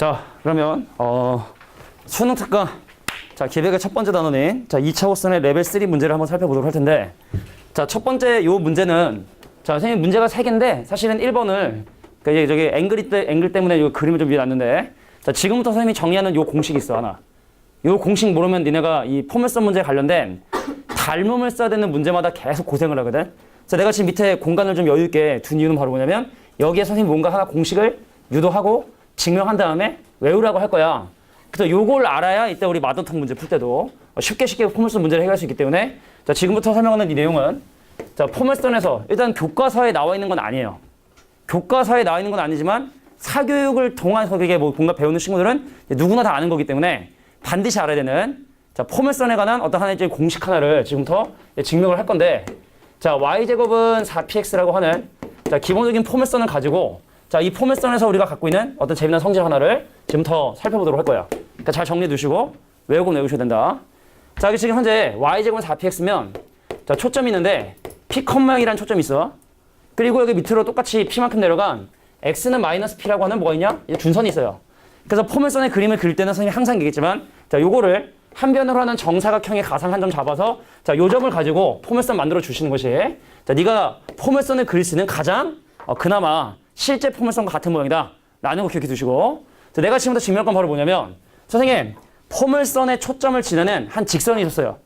자, 그러면 어, 수능 특강 자, 기백의 첫 번째 단원인 자, 2차 호선의 레벨 3 문제를 한번 살펴보도록 할 텐데 자, 첫 번째 요 문제는 자, 선생님 문제가 세 개인데 사실은 1번을 그 이제 저기 앵글이 때 앵글 때문에 요 그림을 좀 위에 놨는데 자, 지금부터 선생님이 정리하는 요 공식이 있어 하나. 요 공식 모르면 니네가 이 포맷선 문제에 관련된 닮음을 써야 되는 문제마다 계속 고생을 하거든. 그래서 내가 지금 밑에 공간을 좀 여유 있게 둔 이유는 바로 뭐냐면 여기에 선생님 뭔가 하나 공식을 유도하고 증명한 다음에 외우라고 할 거야. 그래서 요걸 알아야 이때 우리 마더턴 문제 풀 때도 쉽게 쉽게 포맷선 문제를 해결할 수 있기 때문에 자 지금부터 설명하는 이 내용은 자 포맷선에서 일단 교과서에 나와 있는 건 아니에요. 교과서에 나와 있는 건 아니지만 사교육을 통해서 그게 뭐 뭔가 배우는 친구들은 누구나 다 아는 거기 때문에 반드시 알아야 되는 자 포맷선에 관한 어떤 하나의 공식 하나를 지금부터 증명을 할 건데 자 y제곱은 4px라고 하는 자 기본적인 포맷선을 가지고 자 이 포맷선에서 우리가 갖고 있는 어떤 재미난 성질 하나를 지금부터 살펴보도록 할 거야. 그러니까 잘 정리해 두시고 외우고 외우셔야 된다. 자 여기 지금 현재 y제곱은 4px면 자 초점이 있는데 p 컴마이라는 초점이 있어. 그리고 여기 밑으로 똑같이 p만큼 내려간 x는 마이너스 p라고 하는 뭐가 있냐? 준선이 있어요. 그래서 포맷선의 그림을 그릴 때는 선생님이 항상 얘기했지만 자 요거를 한 변으로 하는 정사각형의 가상 한 점 잡아서 자 요 점을 가지고 포맷선 만들어 주시는 것이 자 네가 포맷선을 그릴 수 있는 가장 어, 그나마 실제 포맷선과 같은 모양이다. 라는 거 기억해 두시고. 자, 내가 지금부터 증명할 건 바로 뭐냐면 선생님 포물선의 초점을 지나는 한 직선이 있었어요.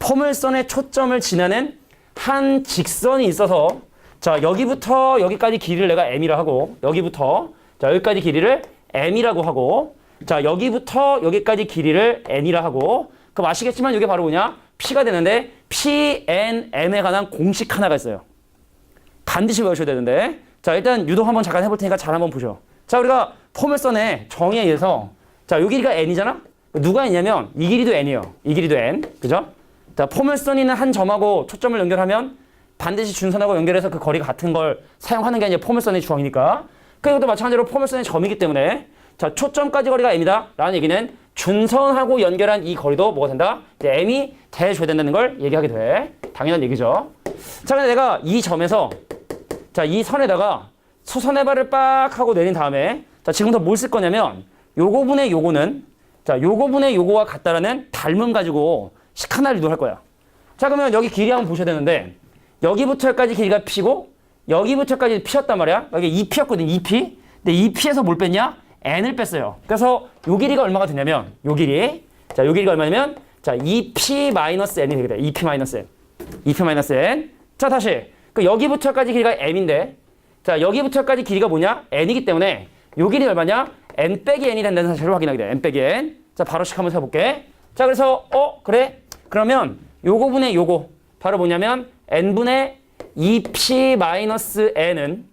포물선의 초점을 지나는 한 직선이 있어서 자 여기부터 여기까지 길이를 내가 m이라 하고 여기부터 자 여기까지 길이를 m이라고 하고 자 여기부터 여기까지 길이를 n이라 하고. 그럼 아시겠지만 이게 바로 뭐냐? p가 되는데 p, n, m에 관한 공식 하나가 있어요. 반드시 외우셔야 되는데 자 일단 유도 한번 잠깐 해볼 테니까 잘 한번 보죠. 자 우리가 포물선의 정의에 의해서 자 요 길이가 n이잖아. 누가 있냐면 이 길이도 n이에요. 이 길이도 n 그죠? 자 포물선이 있는 한 점하고 초점을 연결하면 반드시 준선하고 연결해서 그 거리가 같은 걸 사용하는 게 이제 포물선의 주황이니까. 또 마찬가지로 포물선의 점이기 때문에 자 초점까지 거리가 m이다 라는 얘기는 준선하고 연결한 이 거리도 뭐가 된다? m이 돼줘야 된다는 걸 얘기하게 돼. 당연한 얘기죠. 자 근데 내가 이 점에서 자 이 선에다가 수선의 발을 빡 하고 내린 다음에 자 지금부터 뭘 쓸 거냐면 요거 분의 요거는 자 요거 분의 요거와 같다라는 닮음 가지고 식 하나를 유도할 거야. 자 그러면 여기 길이 한번 보셔야 되는데 여기부터 여기까지 길이가 p고 여기부터까지 p였단 말이야. 여기 2p였거든 2p. 근데 2p에서 뭘 뺐냐? n을 뺐어요. 그래서 요 길이가 얼마가 되냐면 요 길이 자 요 길이가 얼마냐면 자 2p 마이너스 n이 돼. 2p 마이너스 n. 2p 마이너스 n. 자 다시 그 여기부터까지 길이가 m인데 자 여기부터까지 길이가 뭐냐? n이기 때문에 요 길이 얼마냐? n 빼기 n이 된다는 사실을 확인하게 돼. n 빼기 n. 자 바로 식 한번 해볼게. 자 그래서 어 그래? 그러면 요거 분의 요거 바로 뭐냐면 n분의 2p 마이너스 n은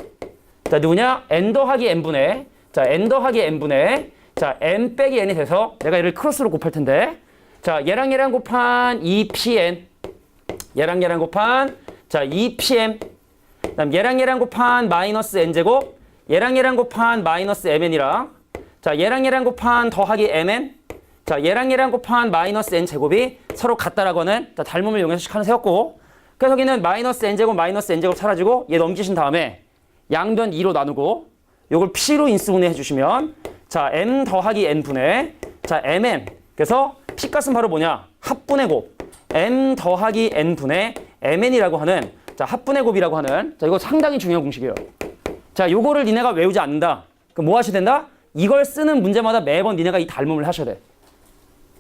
자 누구냐? n 더하기 n분의 자 n 더하기 n분의 자 n 빼기 n이 돼서 내가 얘를 크로스로 곱할 텐데 자 얘랑 얘랑 곱한 2pn 얘랑 얘랑 곱한 자 2pm 그다음 얘랑 얘랑 곱한 마이너스 n제곱 얘랑 얘랑 곱한 마이너스 mn이랑 자 얘랑 얘랑 곱한 더하기 mn. 자 얘랑 얘랑 곱한 마이너스 n제곱이 서로 같다라고 하는 자, 닮음을 이용해서 식 하나 세웠고 그래서 여기는 마이너스 n제곱 마이너스 n제곱 사라지고 얘 넘기신 다음에 양변 2로 나누고 요걸 p로 인수분해 해주시면 자 m 더하기 n분의 자 mn 그래서 p 값은 바로 뭐냐? 합분의 곱. M 더하기 n분의 mn이라고 하는 자 합분의 곱이라고 하는 자 이거 상당히 중요한 공식이에요. 자 요거를 니네가 외우지 않는다. 그럼 뭐 하셔야 된다? 이걸 쓰는 문제마다 매번 니네가 이 닮음을 하셔야 돼.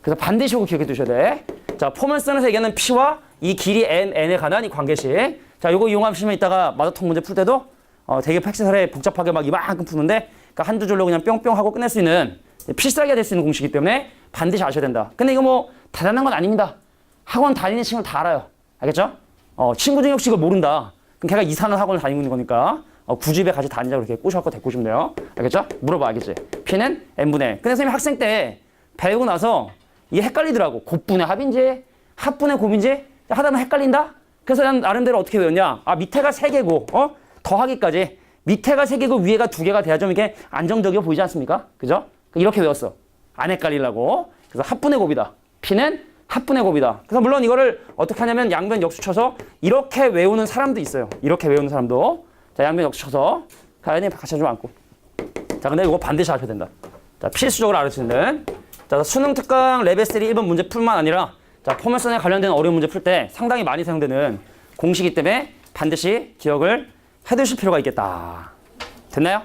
그래서 반드시 이거 기억해 두셔야 돼. 자 포멀선에서 얘기하는 p와 이 길이 n, n에 관한 이 관계식. 자 요거 이용하시면 이따가 마더통 문제 풀 때도 어, 되게 팩스살에 복잡하게 막 이만큼 푸는데 그러니까 한두 줄로 그냥 뿅뿅 하고 끝낼 수 있는 필살기가 될 수 있는 공식이기 때문에 반드시 아셔야 된다. 근데 이거 뭐 대단한 건 아닙니다. 학원 다니는 친구는 다 알아요. 알겠죠? 어, 친구 중에 혹시 이걸 모른다. 그럼 걔가 이상한 학원을 다니고 있는 거니까 어, 구집에 같이 다니자고 이렇게 꼬셔갖고 데리고 오시면 돼요. 알겠죠? 물어봐, 알겠지? P는 N분의. 근데 선생님이 학생 때 배우고 나서 이게 헷갈리더라고. 곱분의 합인지, 합분의 곱인지 하다 보면 헷갈린다? 그래서 난 나름대로 어떻게 외웠냐? 아, 밑에가 세 개고, 어? 더하기까지. 밑에가 세 개고 위에가 두 개가 돼야 좀 이게 안정적이어 보이지 않습니까? 그죠? 이렇게 외웠어. 안 헷갈리려고. 그래서 합분의 곱이다. P는 합분의 곱이다. 그래서 물론 이거를 어떻게 하냐면 양변 역수 쳐서 이렇게 외우는 사람도 있어요. 이렇게 외우는 사람도. 자, 양변 역수 쳐서 가연이 같이 좀 앉고. 자, 근데 이거 반드시 하셔야 된다. 자, 필수적으로 알아주는. 자, 수능 특강 레벨 3 1번 문제뿐만 아니라 자, 포물선에 관련된 어려운 문제 풀 때 상당히 많이 사용되는 공식이기 때문에 반드시 기억을 해두실 필요가 있겠다. 됐나요?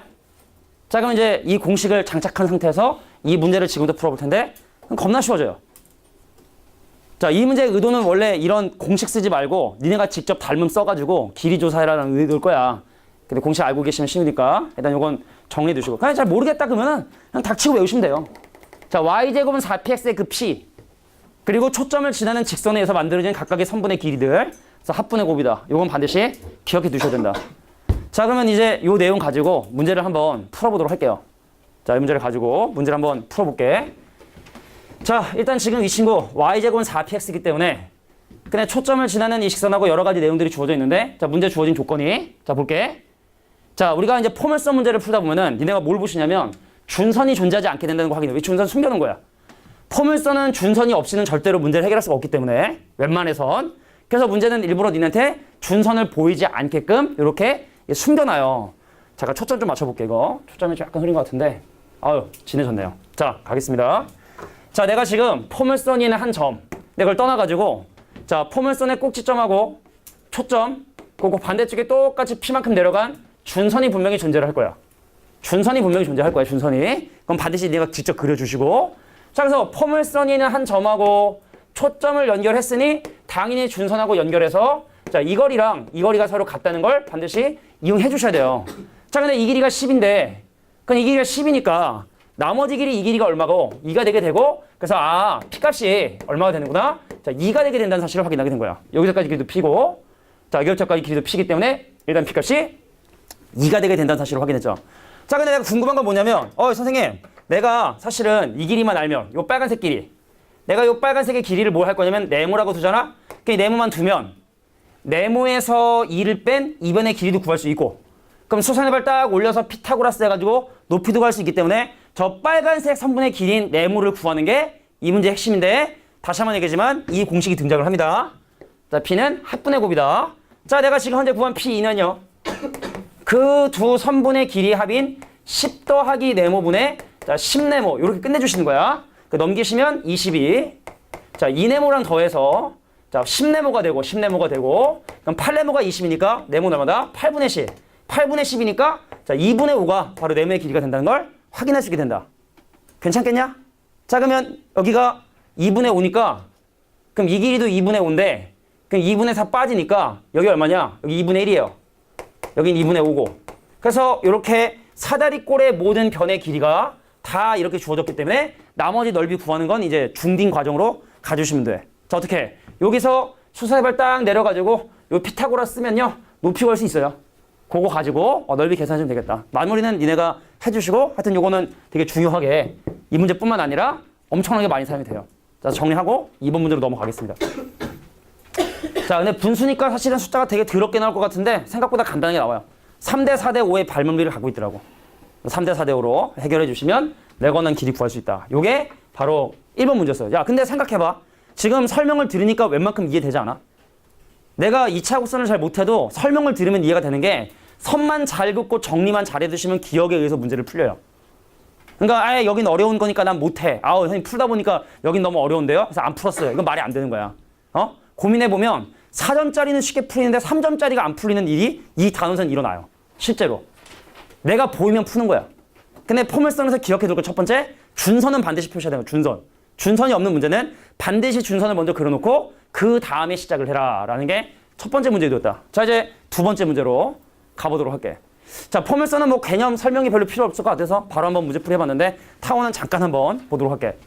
자, 그럼 이제 이 공식을 장착한 상태에서 이 문제를 지금부터 풀어볼 텐데 겁나 쉬워져요. 자, 이 문제의 의도는 원래 이런 공식 쓰지 말고 니네가 직접 닮음 써가지고 길이 조사해라는 의도일 거야. 근데 공식 알고 계시면 쉬우니까 일단 이건 정리해 두시고 그냥 잘 모르겠다 그러면은 그냥 닥치고 외우시면 돼요. 자, y제곱은 4px의 그 p 그리고 초점을 지나는 직선에 의해서 만들어진 각각의 선분의 길이들 그래서 합분의 곱이다. 이건 반드시 기억해 두셔야 된다. 자, 그러면 이제 이 내용 가지고 문제를 한번 풀어보도록 할게요. 자, 이 문제를 가지고 문제를 한번 풀어볼게. 자, 일단 지금 이 친구 y제곱은 4px이기 때문에 그냥 초점을 지나는 이 직선하고 여러 가지 내용들이 주어져 있는데 자, 문제 주어진 조건이 자, 볼게. 자, 우리가 이제 포물선 문제를 풀다 보면은 니네가 뭘 보시냐면 준선이 존재하지 않게 된다는 거 확인해. 왜 준선 숨겨놓은 거야? 포물선은 준선이 없이는 절대로 문제를 해결할 수가 없기 때문에 웬만해선 그래서 문제는 일부러 니네한테 준선을 보이지 않게끔 이렇게 숨겨놔요. 잠깐 초점 좀 맞춰볼게 이거. 초점이 좀 약간 흐린 것 같은데 아유 진해졌네요. 자 가겠습니다. 자 내가 지금 포물선이 있는 한 점, 내가 그걸 떠나가지고 자 포물선의 꼭지점하고 초점 그리고 반대쪽에 똑같이 P만큼 내려간 준선이 분명히 존재를 할 거야. 준선이 분명히 존재할 거야, 준선이. 그럼 반드시 네가 직접 그려주시고. 자, 그래서 포물선이 있는 한 점하고 초점을 연결했으니 당연히 준선하고 연결해서 자, 이 거리랑 이 거리가 서로 같다는 걸 반드시 이용해 주셔야 돼요. 자, 근데 이 길이가 10인데, 그럼 이 길이가 10이니까 나머지 길이 이 길이가 얼마고 2가 되게 되고 그래서 아, P값이 얼마가 되는구나. 자, 2가 되게 된다는 사실을 확인하게 된 거야. 여기서까지 길이도 P고 자, 여기서까지 길이도 P이기 때문에 일단 P값이 2가 되게 된다는 사실을 확인했죠. 자, 근데 내가 궁금한 건 뭐냐면, 어, 선생님, 내가 사실은 이 길이만 알면, 요 빨간색 길이. 내가 요 빨간색의 길이를 뭘 할 거냐면, 네모라고 두잖아? 그 네모만 두면, 네모에서 2를 뺀 2번의 길이도 구할 수 있고, 그럼 수선해발 딱 올려서 피타고라스 해가지고 높이도 구할 수 있기 때문에, 저 빨간색 선분의 길이인 네모를 구하는 게 이 문제의 핵심인데, 다시 한 번 얘기하지만, 이 공식이 등장을 합니다. 자, P는 합분의 곱이다. 자, 내가 지금 현재 구한 P2는요. 그 두 선분의 길이 합인 10 더하기 네모분의 자, 10네모 이렇게 끝내주시는 거야. 그 넘기시면 22. 자, 2네모랑 더해서 자, 10네모가 되고 10네모가 되고 그럼 8네모가 20이니까 네모 얼마다? 8분의 10. 8분의 10이니까 자, 2분의 5가 바로 네모의 길이가 된다는 걸 확인할 수 있게 된다. 괜찮겠냐? 자, 그러면 여기가 2분의 5니까 그럼 이 길이도 2분의 5인데 그럼 2분의 4 빠지니까 여기 얼마냐? 여기 2분의 1이에요. 여긴 2분의 5고. 그래서 이렇게 사다리꼴의 모든 변의 길이가 다 이렇게 주어졌기 때문에 나머지 넓이 구하는 건 이제 중딩 과정으로 가주시면 돼. 자, 어떻게? 여기서 수사해발 딱 내려가지고 요 피타고라스 쓰면요. 높이 구할 수 있어요. 그거 가지고 어, 넓이 계산하시면 되겠다. 마무리는 니네가 해주시고 하여튼 요거는 되게 중요하게 이 문제뿐만 아니라 엄청나게 많이 사용이 돼요. 자, 정리하고 2번 문제로 넘어가겠습니다. 자, 근데 분수니까 사실은 숫자가 되게 더럽게 나올 것 같은데 생각보다 간단하게 나와요. 3대 4대 5의 발명비를 갖고 있더라고. 3대 4대 5로 해결해 주시면 레거난 길이 구할 수 있다. 요게 바로 1번 문제였어요. 야, 근데 생각해봐. 지금 설명을 들으니까 웬만큼 이해되지 않아? 내가 2차 곡선을 잘 못해도 설명을 들으면 이해가 되는 게 선만 잘 긋고 정리만 잘 해두시면 기억에 의해서 문제를 풀려요. 그러니까 아예 여긴 어려운 거니까 난 못해. 아우 선생님 풀다 보니까 여긴 너무 어려운데요. 그래서 안 풀었어요. 이건 말이 안 되는 거야. 어? 고민해 보면 4점짜리는 쉽게 풀리는데 3점짜리가 안 풀리는 일이 이 단원선 일어나요. 실제로. 내가 보이면 푸는 거야. 근데 포물선에서 기억해 둘 거 첫 번째, 준선은 반드시 표시해야 되는. 준선. 준선이 없는 문제는 반드시 준선을 먼저 그려놓고 그 다음에 시작을 해라. 라는 게 첫 번째 문제였다. 자, 이제 두 번째 문제로 가보도록 할게. 자, 포물선은 뭐 개념 설명이 별로 필요 없을 것 같아서 바로 한번 문제풀이 해봤는데 타원은 잠깐 한번 보도록 할게.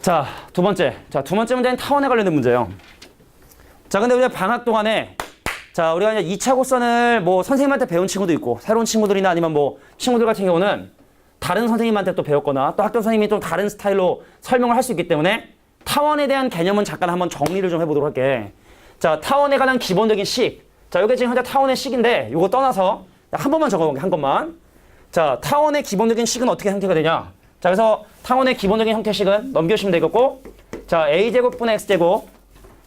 자, 두 번째. 자, 두 번째 문제는 타원에 관련된 문제예요. 자, 근데 우리가 방학 동안에 자, 우리가 이제 2차 곡선을 뭐 선생님한테 배운 친구도 있고 새로운 친구들이나 아니면 뭐 친구들 같은 경우는 다른 선생님한테 또 배웠거나 또 학교 선생님이 좀 다른 스타일로 설명을 할 수 있기 때문에 타원에 대한 개념은 잠깐 한번 정리를 좀 해보도록 할게. 자, 타원에 관한 기본적인 식. 자, 이게 지금 현재 타원의 식인데 이거 떠나서 한 번만 적어볼게, 한 것만. 자, 타원의 기본적인 식은 어떻게 형태가 되냐? 자, 그래서 타원의 기본적인 형태식은 넘겨주시면 되겠고, 자, a제곱분의 x제곱,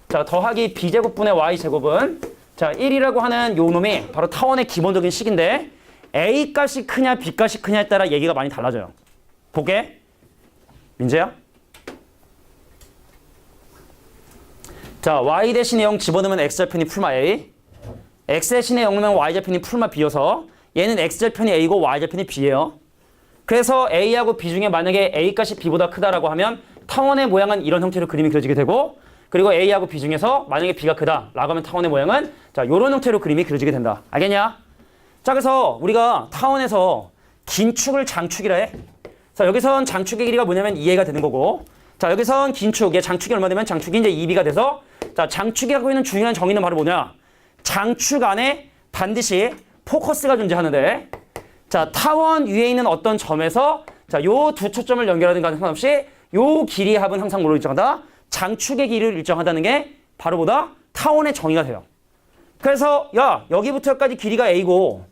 자, 더하기 b제곱분의 y제곱은 자, 1이라고 하는 요 놈이 바로 타원의 기본적인 식인데 a 값이 크냐 b 값이 크냐에 따라 얘기가 많이 달라져요. 볼게. 민재야? 자, y 대신에 0 집어넣으면 x절편이 풀마 a. x 대신에 0 넣으면 y절편이 풀마 b여서 얘는 x절편이 a고 y절편이 b예요. 그래서 a하고 b 중에 만약에 a 값이 b보다 크다라고 하면 타원의 모양은 이런 형태로 그림이 그려지게 되고 그리고 a하고 b 중에서 만약에 b가 크다라고 하면 타원의 모양은 자, 요런 형태로 그림이 그려지게 된다. 알겠냐? 자, 그래서 우리가 타원에서 긴 축을 장축이라 해. 자, 여기선 장축의 길이가 뭐냐면 2a가 되는 거고 자, 여기선 긴 축, 얘 장축이 얼마 되면 장축이 이제 2b가 돼서 자, 장축이 갖고 있는 중요한 정의는 바로 뭐냐? 장축 안에 반드시 포커스가 존재하는데 자, 타원 위에 있는 어떤 점에서 자, 요 두 초점을 연결하는 거는 상관없이 요 길이의 합은 항상 뭐로 일정하다? 장축의 길이를 일정하다는 게 바로 보다 타원의 정의가 돼요. 그래서 야, 여기부터까지 길이가 A고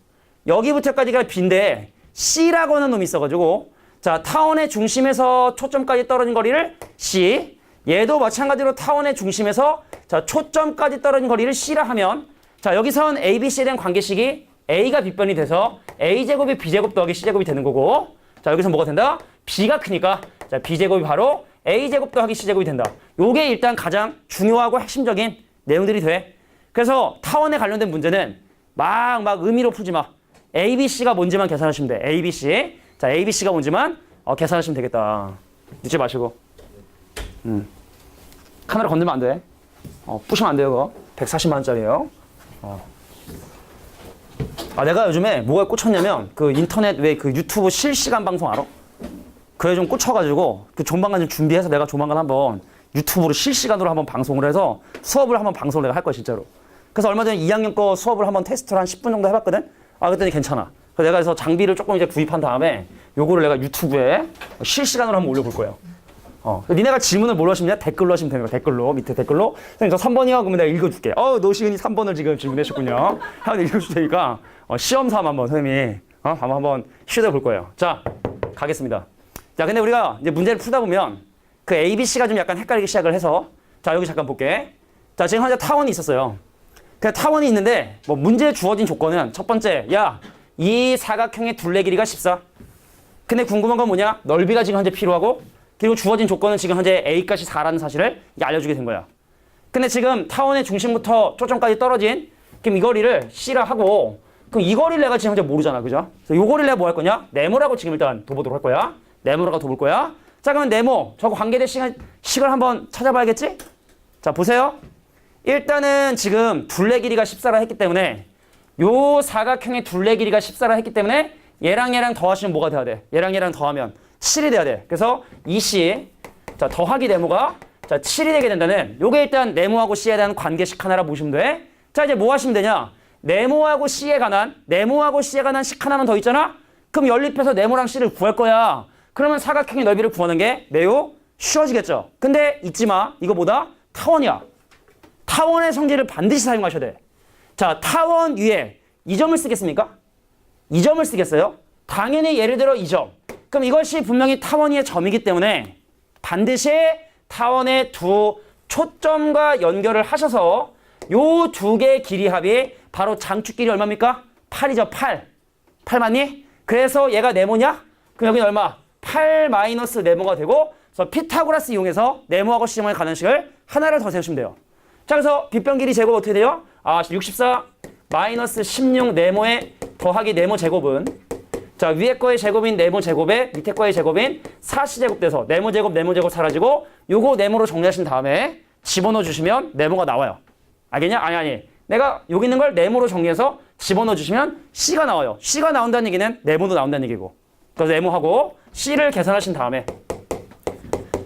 여기부터까지가 B인데 C라고 하는 놈이 있어가지고 자, 타원의 중심에서 초점까지 떨어진 거리를 C 얘도 마찬가지로 타원의 중심에서 자, 초점까지 떨어진 거리를 C라 하면 자, 여기선 A, B, C에 대한 관계식이 A가 B변이 돼서 A제곱이 B제곱 더하기 C제곱이 되는 거고 자, 여기서 뭐가 된다? B가 크니까 자, B제곱이 바로 A제곱 더하기 C제곱이 된다. 요게 일단 가장 중요하고 핵심적인 내용들이 돼. 그래서 타원에 관련된 문제는 막, 막 의미로 풀지 마. A, B, C가 뭔지만 계산하시면 돼. A, B, C. 자, A, B, C가 뭔지만 어, 계산하시면 되겠다. 잊지 마시고. 음. 카메라 건들면 안 돼. 어, 부시면 안 돼요, 그거. 140만 원짜리예요. 어. 아, 내가 요즘에 뭐가 꽂혔냐면 그 인터넷 왜 그 유튜브 실시간 방송 알아? 그래 좀 꽂혀가지고 그 조만간 좀 준비해서 내가 조만간 한번 유튜브로 실시간으로 한번 방송을 해서 수업을 한번 방송을 내가 할 거야 진짜로. 그래서 얼마 전에 2학년 거 수업을 한번 테스트를 한 10분 정도 해봤거든. 아 그랬더니 괜찮아. 그래서 내가 그래서 장비를 조금 이제 구입한 다음에 요거를 내가 유튜브에 실시간으로 한번 올려볼 거예요. 어, 니네가 질문을 뭘로 하시면 댓글로 하시면 됩니다. 댓글로 밑에 댓글로. 선생님 저 3번이요. 그러면 내가 읽어줄게. 어, 노시은이 3번을 지금 질문하셨군요. 한번 읽어줄 테니까 어, 시험 삼아 한번 선생님이 어, 한번 한번 시도해 볼 거예요. 자, 가겠습니다. 자, 근데 우리가 이제 문제를 풀다 보면 그 A, B, C가 좀 약간 헷갈리기 시작을 해서 자, 여기 잠깐 볼게. 자, 지금 현재 타원이 있었어요. 그 타원이 있는데 뭐 문제에 주어진 조건은 첫 번째, 야, 이 사각형의 둘레 길이가 14. 근데 궁금한 건 뭐냐? 넓이가 지금 현재 필요하고 그리고 주어진 조건은 지금 현재 A 값이 4라는 사실을 이제 알려주게 된 거야. 근데 지금 타원의 중심부터 초점까지 떨어진 그럼 이 거리를 C라 하고 그럼 이 거리를 내가 지금 현재 모르잖아. 그죠? 그래서 이 거리를 내가 뭐 할 거냐? 네모라고 지금 일단 둬보도록 할 거야. 네모라고 둬볼 거야. 자, 그러면 네모. 저거 관계된 시간, 식을 한번 찾아봐야겠지? 자, 보세요. 일단은 지금 둘레 길이가 14라 했기 때문에 요 사각형의 둘레 길이가 14라 했기 때문에 얘랑 얘랑 더하시면 뭐가 돼야 돼? 얘랑 얘랑 더하면 7이 돼야 돼. 그래서 이 C 자 더하기 네모가 자 7이 되게 된다는 요게 일단 네모하고 C에 대한 관계식 하나라 보시면 돼. 자 이제 뭐 하시면 되냐? 네모하고 C에 관한 네모하고 C에 관한 식 하나만 더 있잖아. 그럼 연립해서 네모랑 C를 구할 거야. 그러면 사각형의 넓이를 구하는 게 매우 쉬워지겠죠. 근데 잊지 마. 이거보다 타원이야. 타원의 성질을 반드시 사용하셔야 돼. 자, 타원 위에 이 점을 쓰겠습니까? 이 점을 쓰겠어요? 당연히 예를 들어 이 점. 그럼 이것이 분명히 타원위의 점이기 때문에 반드시 타원의 두 초점과 연결을 하셔서 요 두 개의 길이 합이 바로 장축 길이 얼마입니까? 8이죠, 8. 8 맞니? 그래서 얘가 네모냐? 그럼 여기는 얼마? 8 마이너스 네모가 되고 그래서 피타고라스 이용해서 네모하고 시점을 가는 식을 하나를 더 세우시면 돼요. 자, 그래서 빗변 길이 제곱 어떻게 돼요? 아, 64 마이너스 16 네모의 더하기 네모 제곱은 자, 위에 거의 제곱인 네모 제곱에 밑에 거의 제곱인 4c제곱 돼서 네모 제곱 네모 제곱 사라지고 요거 네모로 정리하신 다음에 집어넣어 주시면 네모가 나와요. 알겠냐? 아니 아니. 내가 여기 있는 걸 네모로 정리해서 집어넣어 주시면 c가 나와요. c가 나온다는 얘기는 네모도 나온다는 얘기고. 그래서 네모하고 c를 계산하신 다음에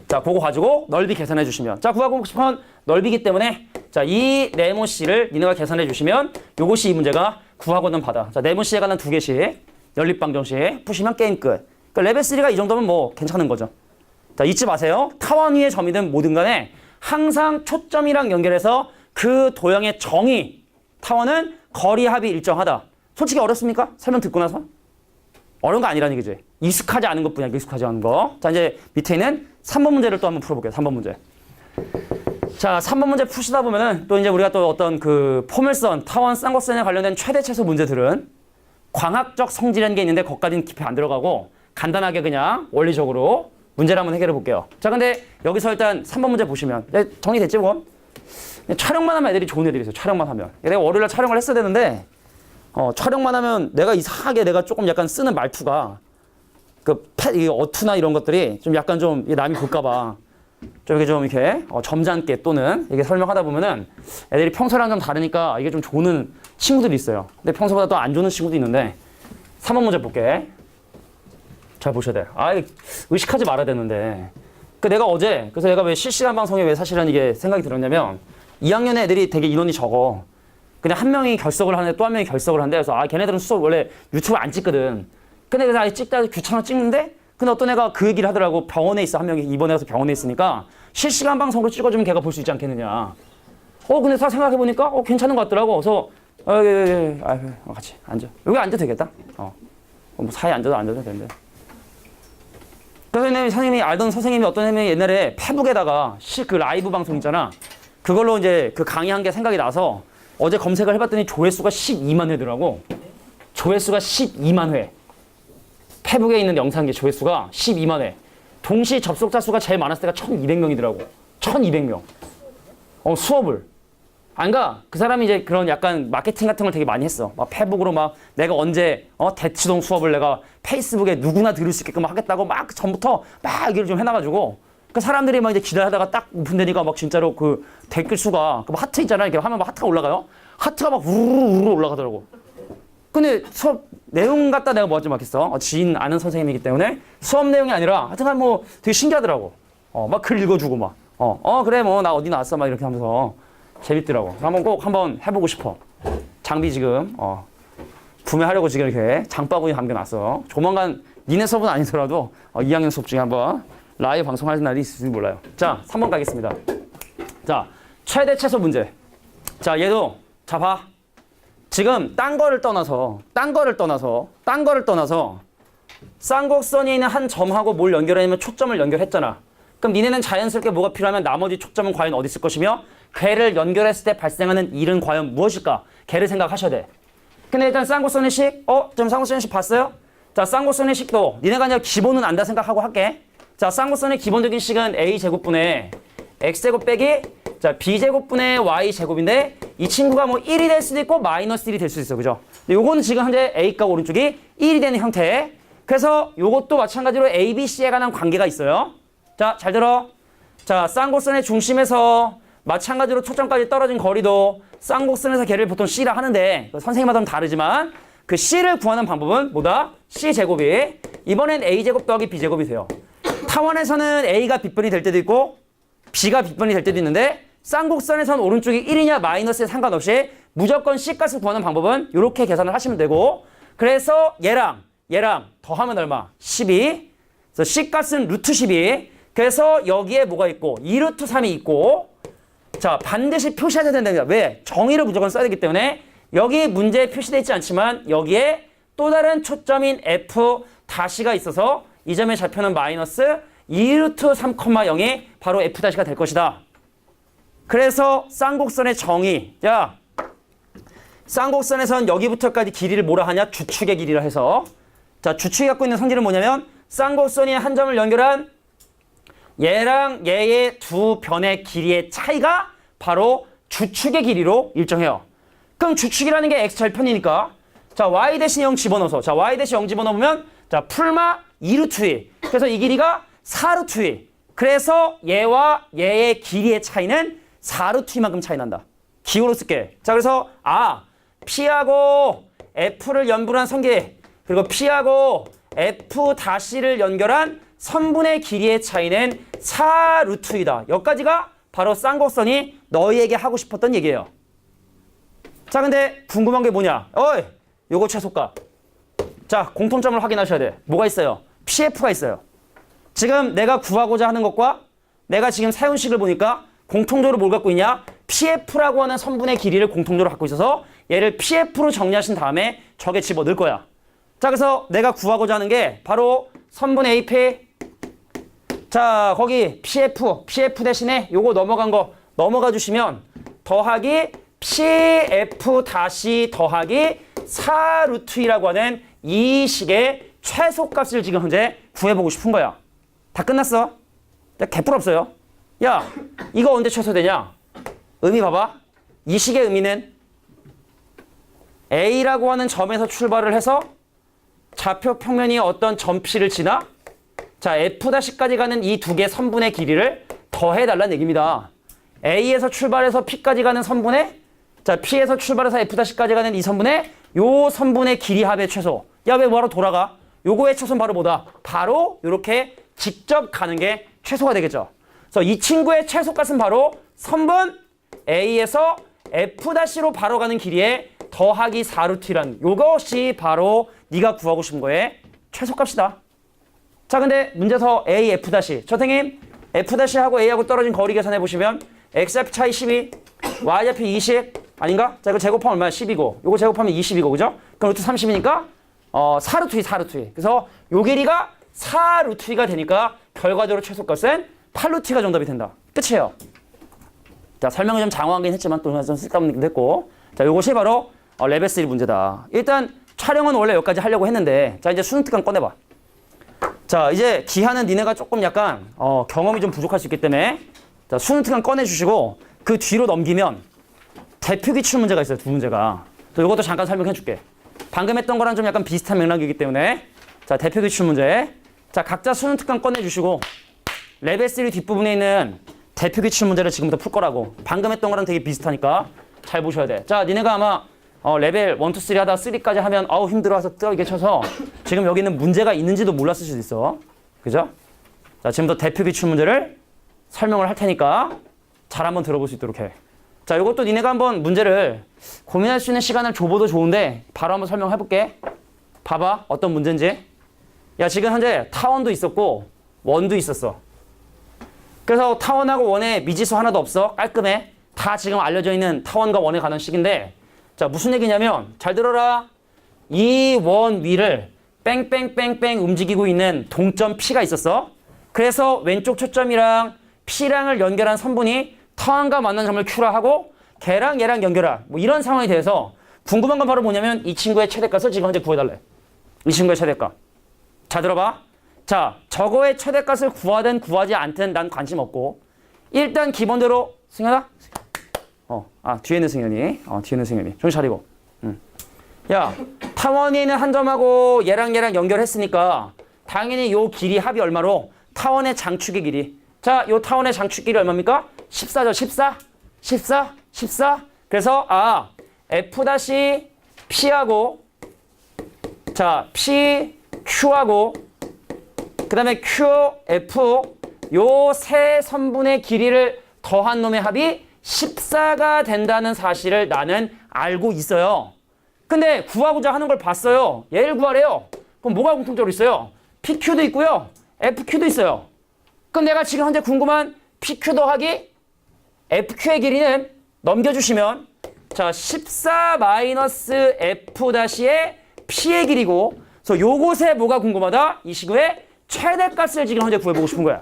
자, 그거 가지고 넓이 계산해 주시면 자, 구하고 싶은 넓이기 때문에 자, 이 네모 c를 니네가 계산해 주시면 요것이 이 문제가 구하고는 받아. 자, 네모 c에 관한 두 개씩 연립방정식 푸시면 게임 끝. 그러니까 레벨 3가 이 정도면 뭐 괜찮은 거죠. 자, 잊지 마세요. 타원 위의 점이든 뭐든 간에 항상 초점이랑 연결해서 그 도형의 정의 타원은 거리 합이 일정하다. 솔직히 어렵습니까? 설명 듣고 나서? 어려운 거 아니라는 얘기지. 익숙하지 않은 것뿐이야. 익숙하지 않은 거. 자, 이제 밑에 있는 3번 문제를 또 한번 풀어볼게요. 3번 문제. 자, 3번 문제 푸시다 보면은 또 이제 우리가 또 어떤 그 포물선, 타원, 쌍곡선에 관련된 최대 최소 문제들은 광학적 성질이라는 게 있는데 거기까지는 깊이 안 들어가고 간단하게 그냥 원리적으로 문제를 한번 해결해 볼게요. 자, 근데 여기서 일단 3번 문제 보시면 네, 정리됐지 뭐? 촬영만 하면 애들이 좋은 애들이 있어요. 촬영만 하면. 내가 월요일날 촬영을 했어야 되는데 어, 촬영만 하면 내가 이상하게 내가 조금 약간 쓰는 말투가 그 패, 이 어투나 이런 것들이 좀 약간 좀 남이 볼까봐 좀 이렇게 좀 이렇게 어, 점잖게 또는 이게 설명하다 보면은 애들이 평소랑 좀 다르니까 이게 좀 좋은 친구들이 있어요. 근데 평소보다 더안 좋은 친구도 있는데 3번 문제 볼게. 잘 보셔야 돼. 아, 의식하지 말아야 되는데. 그 내가 어제 그래서 내가 왜 실시간 방송에 왜 사실은 이게 생각이 들었냐면 2학년 애들이 되게 인원이 적어. 그냥 한 명이 결석을 하는데 또 한 명이 결석을 한대. 그래서 아 걔네들은 수업 원래 유튜브 안 찍거든. 근데 그래서 아예 찍다 귀찮아 찍는데 근데 어떤 애가 그 얘기를 하더라고. 병원에 있어 한 명이 입원해 가서 병원에 있으니까 실시간 방송으로 찍어주면 걔가 볼 수 있지 않겠느냐. 어 근데 다 생각해 보니까 어 괜찮은 것 같더라고. 그래서 어, 예, 예, 예. 아, 어, 같이 앉아. 여기 앉아도 되겠다. 어. 뭐 사이에 앉아도 앉아도 되는데. 그래서 선생님이, 알던 선생님이 어떤 선생님이 옛날에 페북에다가 실그 라이브 방송 있잖아. 그걸로 이제 그 강의한 게 생각이 나서 어제 검색을 해봤더니 조회수가 12만 회더라고. 조회수가 12만 회. 페북에 있는 영상의 조회수가 12만 회. 동시 접속자 수가 제일 많았을 때가 1,200명이더라고. 1,200명. 어, 수업을. 안 가. 그 사람이 이제 그런 약간 마케팅 같은 걸 되게 많이 했어. 막 페북으로 막 내가 언제 어 대치동 수업을 내가 페이스북에 누구나 들을 수 있게끔 하겠다고 막 전부터 막 얘기를 좀 해놔가지고 그 사람들이 막 이제 기다리다가 딱 오픈되니까 막 진짜로 그 댓글 수가 그막 하트 있잖아. 이렇게 하면 막 하트가 올라가요. 하트가 막 우르르 우르르 올라가더라고. 근데 수업 내용 갖다 내가 뭐하지 않겠어. 어, 지인 아는 선생님이기 때문에 수업 내용이 아니라 하여튼간 뭐 되게 신기하더라고. 어, 막 글 읽어주고 막. 어, 어, 그래, 뭐, 나 어디 나왔어. 막 이렇게 하면서 재밌더라고. 한번 꼭 한번 해보고 싶어. 장비 지금, 어, 구매하려고 지금 이렇게 장바구니 담겨놨어. 조만간 니네 수업은 아니더라도 어, 2학년 수업 중에 한번 라이브 방송할 날이 있을지 몰라요. 자, 3번 가겠습니다. 자, 최대 최소 문제. 자, 얘도, 자, 봐. 지금 딴 거를 떠나서, 딴 거를 떠나서, 딴 거를 떠나서 쌍곡선이 있는 한 점하고 뭘 연결하냐면 초점을 연결했잖아. 그럼 니네는 자연스럽게 뭐가 필요하면 나머지 초점은 과연 어디 있을 것이며 걔를 연결했을 때 발생하는 일은 과연 무엇일까? 걔를 생각하셔야 돼. 근데 일단 쌍곡선의 식, 어? 좀 쌍곡선의 식 봤어요? 자, 쌍곡선의 식도 니네가 그냥 기본은 안다 생각하고 할게. 자, 쌍곡선의 기본적인 식은 a제곱분의 x제곱 빼기 자, b제곱분의 y제곱인데 이 친구가 뭐 1이 될 수도 있고 마이너스 1이 될 수도 있어. 그죠? 근데 요거는 지금 현재 a가 오른쪽이 1이 되는 형태. 그래서 요것도 마찬가지로 a, b, c에 관한 관계가 있어요. 자, 잘 들어. 자, 쌍곡선의 중심에서 마찬가지로 초점까지 떨어진 거리도 쌍곡선에서 걔를 보통 C라 하는데 그 선생님마다는 다르지만 그 C를 구하는 방법은 뭐다? C제곱이 이번엔 A제곱 더하기 B제곱이 돼요. 타원에서는 A가 빗변이 될 때도 있고 B가 빗변이 될 때도 있는데 쌍곡선에서는 오른쪽이 1이냐 마이너스에 상관없이 무조건 C값을 구하는 방법은 이렇게 계산을 하시면 되고 그래서 얘랑 얘랑 더하면 얼마? 12 그래서 C값은 루트 12 그래서 여기에 뭐가 있고 2루트 3이 있고 자, 반드시 표시해야 된다. 왜? 정의를 무조건 써야 되기 때문에 여기 문제에 표시되어 있지 않지만 여기에 또 다른 초점인 F 다시가 있어서 이 점의 좌표는 마이너스 2루트 3,0이 바로 F 다시가 될 것이다. 그래서 쌍곡선의 정의. 자, 쌍곡선에선 여기부터까지 길이를 뭐라 하냐? 주축의 길이라 해서. 자, 주축이 갖고 있는 성질은 뭐냐면 쌍곡선이 한 점을 연결한 얘랑 얘의 두 변의 길이의 차이가 바로 주축의 길이로 일정해요. 그럼 주축이라는 게 x 절편이니까 자 y 대신 0 집어넣어서 자 y 대신 0 집어넣으면 자 풀마 2루트 2 그래서 이 길이가 4루트 2 그래서 얘와 얘의 길이의 차이는 4루트 2만큼 차이 난다. 기호로 쓸게. 자 그래서 아 P하고 F를 연분한 성기 그리고 P하고 F 다시를 연결한 선분의 길이의 차이는 4루트이다. 여기까지가 바로 쌍곡선이 너희에게 하고 싶었던 얘기예요. 자, 근데 궁금한 게 뭐냐? 어이, 요거 최소값. 자, 공통점을 확인하셔야 돼. 뭐가 있어요? PF가 있어요. 지금 내가 구하고자 하는 것과 내가 지금 사용식을 보니까 공통적으로 뭘 갖고 있냐? PF라고 하는 선분의 길이를 공통적으로 갖고 있어서 얘를 PF로 정리하신 다음에 저게 집어넣을 거야. 자, 그래서 내가 구하고자 하는 게 바로 선분 AP. 자, 거기 PF, PF 대신에 요거 넘어간 거 넘어가 주시면 더하기 PF 다시 더하기 4루트 2라고 하는 이 식의 최소값을 지금 현재 구해보고 싶은 거야. 다 끝났어. 야, 개뿔 없어요. 야, 이거 언제 최소되냐? 의미 봐봐. 이 식의 의미는 A라고 하는 점에서 출발을 해서 좌표 평면이 어떤 점 P를 지나 자 F-까지 가는 이 두 개 선분의 길이를 더해달라는 얘기입니다. A에서 출발해서 P까지 가는 선분의 자 P에서 출발해서 F-까지 가는 이 선분의 요 선분의 길이 합의 최소. 야 왜 뭐하러 돌아가? 요거의 최소는 바로 뭐다? 바로 이렇게 직접 가는 게 최소가 되겠죠. 그래서 이 친구의 최소값은 바로 선분 A에서 F-로 바로 가는 길이에 더하기 4루트란 요것이 바로 네가 구하고 싶은 거의 최소값이다. 자 근데 문제서 A, F 선생님 F 다시하고 A하고 떨어진 거리 계산해 보시면 X좌표 차이 12, Y좌표 20 아닌가? 자 이거 제곱하면 얼마야? 10이고 요거 제곱하면 20이고 그죠? 그럼 루트 30이니까 어 4루트 2, 4루트 2 그래서 요 길이가 4루트 2가 되니까 결과적으로 최소값은 8루트 2가 정답이 된다. 끝이에요. 자 설명을 좀 장황하긴 했지만 또 좀 쓸데없는 됐고 자 요것이 바로 어, 레벨 3 문제다. 일단 촬영은 원래 여기까지 하려고 했는데 자 이제 수능 특강 꺼내봐. 자 이제 기하는 니네가 조금 약간 어, 경험이 좀 부족할 수 있기 때문에 자 수능 특강 꺼내주시고 그 뒤로 넘기면 대표 기출 문제가 있어요 두 문제가. 또 이것도 잠깐 설명해 줄게. 방금 했던 거랑 좀 약간 비슷한 맥락이기 때문에 자 대표 기출 문제 자 각자 수능 특강 꺼내주시고 레벨 3 뒷부분에 있는 대표 기출 문제를 지금부터 풀 거라고 방금 했던 거랑 되게 비슷하니까 잘 보셔야 돼. 자 니네가 아마 어, 레벨 1, 2, 3 하다 3까지 하면 아우 힘들어서 뜨게 쳐서 지금 여기는 문제가 있는지도 몰랐을 수도 있어. 그죠? 자, 지금부터 대표 기출 문제를 설명을 할 테니까 잘 한번 들어볼 수 있도록 해. 자, 이것도 니네가 한번 문제를 고민할 수 있는 시간을 줘봐도 좋은데 바로 한번 설명해 볼게. 봐봐. 어떤 문제인지. 야, 지금 현재 타원도 있었고 원도 있었어. 그래서 타원하고 원에 미지수 하나도 없어. 깔끔해. 다 지금 알려져 있는 타원과 원에 관한 식인데 자, 무슨 얘기냐면 잘 들어라. 이 원 위를 뺑뺑뺑뺑 움직이고 있는 동점 P가 있었어. 그래서 왼쪽 초점이랑 P랑을 연결한 선분이 타원과 만난 점을 Q라 하고 걔랑 얘랑 연결하. 뭐 이런 상황이 돼서 궁금한 건 바로 뭐냐면 이 친구의 최대값을 지금 현재 구해달래. 이 친구의 최대값. 자, 들어봐. 자, 저거의 최대값을 구하든 구하지 않든 난 관심 없고 일단 기본대로 승현아 어, 아, 뒤에 있는 승현이. 어, 뒤에 있는 승현이. 정신 차리고. 응. 야, 타원에 있는 한 점하고 얘랑 얘랑 연결했으니까 당연히 요 길이 합이 얼마로? 타원의 장축의 길이. 자, 요 타원의 장축 길이 얼마입니까? 14죠. 14? 14? 14? 그래서 아, F-P하고 자, P, Q하고 그 다음에 Q, F 요 세 선분의 길이를 더한 놈의 합이 14가 된다는 사실을 나는 알고 있어요. 근데 구하고자 하는 걸 봤어요. 얘를 구하래요. 그럼 뭐가 공통적으로 있어요? PQ도 있고요. FQ도 있어요. 그럼 내가 지금 현재 궁금한 PQ 더하기 FQ의 길이는 넘겨주시면 자, 14 마이너스 F 다시의 P의 길이고 그래서 요곳에 뭐가 궁금하다? 이 시구의 최대값을 지금 현재 구해보고 싶은 거야.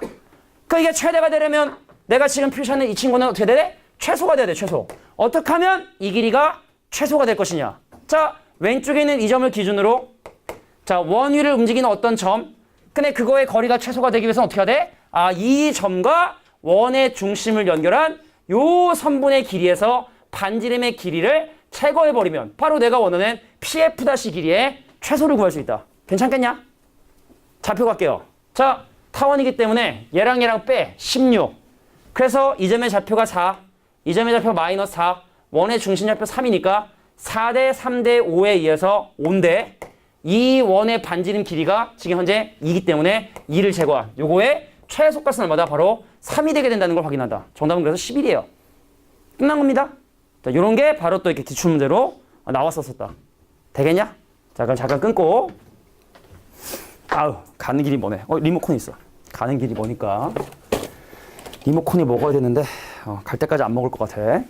그 이게 최대가 되려면 내가 지금 표시하는 이 친구는 어떻게 돼? 최소가 돼야 돼, 최소. 어떻게 하면 이 길이가 최소가 될 것이냐? 자, 왼쪽에 있는 이 점을 기준으로 자, 원 위를 움직이는 어떤 점. 근데 그거의 거리가 최소가 되기 위해서는 어떻게 해야 돼? 아, 이 점과 원의 중심을 연결한 요 선분의 길이에서 반지름의 길이를 제거해버리면 바로 내가 원하는 PF 다시 길이의 최소를 구할 수 있다. 괜찮겠냐? 좌표 갈게요. 자, 타원이기 때문에 얘랑 얘랑 빼 16. 그래서 이 점의 좌표가 4, 이 점의 좌표 마이너스 4, 원의 중심 좌표 3이니까 4대 3대 5에 의해서 5인데 이 원의 반지름 길이가 지금 현재 2이기 때문에 2를 제거한 요거의 최소값은 얼마다? 바로 3이 되게 된다는 걸 확인한다. 정답은 그래서 11이에요. 끝난 겁니다. 자, 요런 게 바로 또 이렇게 기출 문제로 나왔었었다. 되겠냐? 자, 그럼 잠깐 끊고 아우 가는 길이 뭐네. 어 리모컨 있어. 가는 길이 뭐니까 리모컨이 먹어야 되는데 어, 갈 때까지 안 먹을 것 같아.